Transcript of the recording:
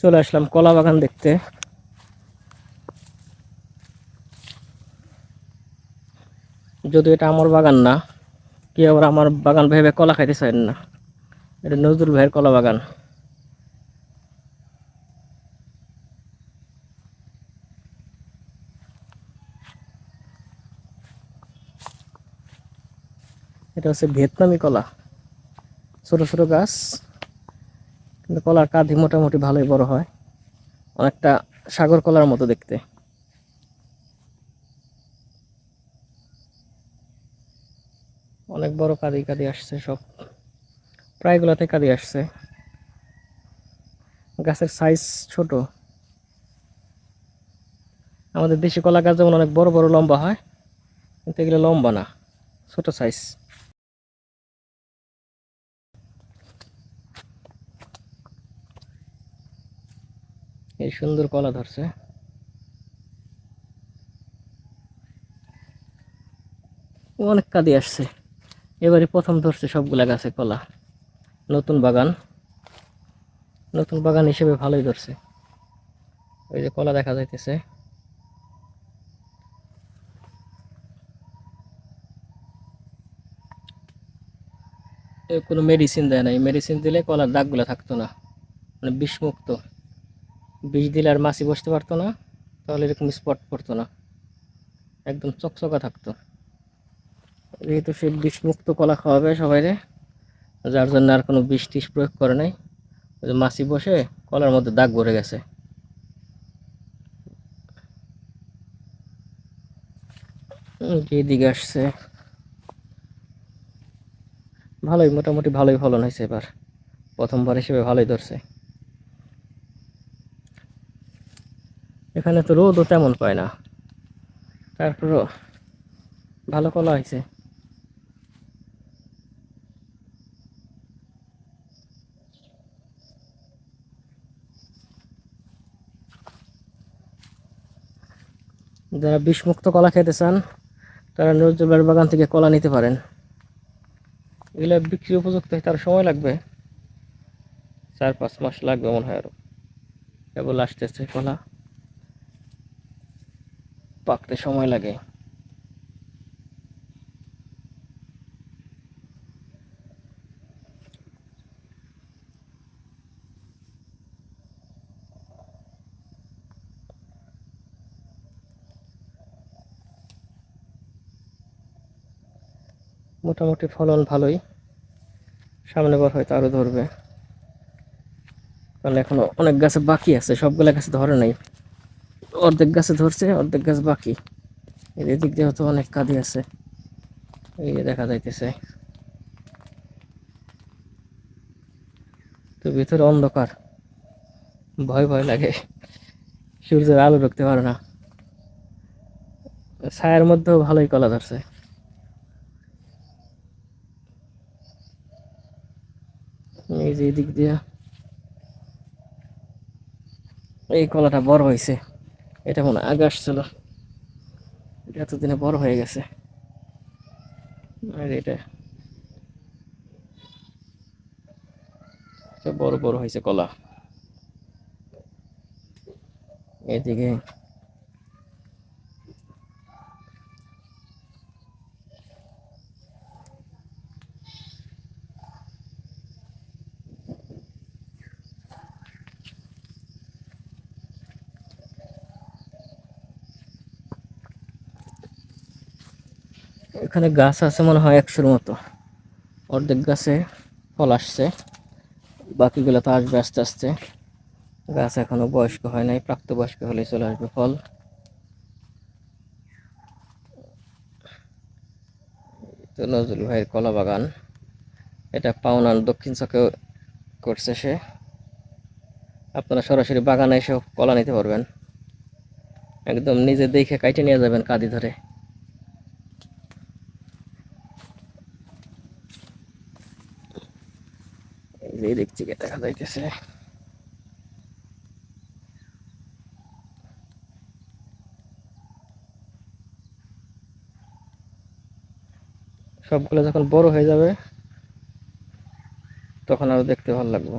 চলে আসলাম কলা বাগান দেখতে। যদিও এটা আমার বাগান না কি আবার আমার বাগান ভেবে কলা খাইতে চান না। এটা নজরুল ভাইয়ের কলা বাগান। এটা হচ্ছে ভিয়েতনামি কলা। ছোট ছোট গাছ। কিন্তু কলার কাঁধি মোটামুটি ভালোই বড় হয়। অনেকটা সাগর কলার মতো দেখতে। অনেক বড় কাঁদি কাঁদি আসছে সব। প্রায়গুলোতে কাঁদি আসছে। গাছের সাইজ ছোট। আমাদের দেশি কলা গাছ যেমন অনেক বড় বড় লম্বা হয়, কিন্তু এগুলো লম্বা না, ছোট সাইজ এই সুন্দর কলা ধরছে। অনেক কাঁদি আসছে। এবারে প্রথম ধরছে সবগুলা গাছে কলা। নতুন বাগান। নতুন বাগান হিসেবে ভালোই ধরছে। ওই যে কলা দেখা যাইতেছে। কোনো মেডিসিন দেয় না এই মেডিসিন দিলে কলার দাগগুলো থাকতো না। মানে বিষমুক্ত। বিষ দিলে আর মাছি বসতে পারতো না, তাহলে এরকম স্পট পড়তো না। একদম চকচকা থাকতো। যেহেতু সে বিষমুক্ত কলা খাওয়াবে সবাইরে, যার জন্য আর কোনো বিষ টিষ প্রয়োগ করে নাই। মাছি বসে, কলার মধ্যে দাগ ভরে গেছে। দিকে আসছে, ভালোই, মোটামুটি ভালোই ফলন হয়েছে এবার। প্রথমবার হিসেবে ভালোই ধরছে। এখানে তো রোদও তেমন পায় না। তারপরও ভালো কলা হয়েছে। যারা বিষমুক্ত কলা খেতে চান, তারা নজরুলের বাগান থেকে কলা নিতে পারেন। এগুলো বিক্রি উপযুক্ত, তার সময় লাগবে। চার পাঁচ মাস লাগবে মনে হয় আরও। কেবল আসতেছে কলা। পাকতে সময় লাগে। মোটামুটি ফলন ভালোই। সামনে বার হয়তো আরও ধরবে। কারণ এখনও অনেক গাছে বাকি আছে, সবগুলা গাছে ধরে নাই। অর্ধেক গাছে ধরছে, অর্ধেক গাছ বাকি। এদিক দিয়ে হয়তো অনেক কাঁদি আছে। এই দেখা যাইতেছে। তো ভিতরে অন্ধকার। ভয় ভয় লাগে। সূর্যের আলো ঢুকতে পারে না। ছায়ার মধ্যেও ভালোই কলা ধরছে। এই যে এদিক দিয়া এই কলাটা বড় হয়েছে এটা মনে আগে আসছিল। এটা এতদিনে বড় হয়ে গেছে। আর এটা বড় বড় হয়েছে কলা। এদিকে এখানে গাছ আছে মনে হয় একশোর মতো। অর্ধেক গাছে ফল আসছে। বাকিগুলো তো আসবে আস্তে আস্তে। গাছ এখনও বয়স্ক হয় নাই, প্রাপ্তবয়স্ক হলে চলে আসবে ফল। নজরুল ভাইয়ের কলা বাগান। এটা পাওনার দক্ষিণ চকে করছে সে। আপনারা সরাসরি বাগানে এসে কলা নিতে পারবেন। একদম নিজে দেখে কাইটে নিয়ে যাবেন কাঁদি ধরে। যে দেখছি থেকে দেখা যাইতেছে। সবগুলো যখন বড় হয়ে যাবে, তখন আরও দেখতে ভালো লাগবে।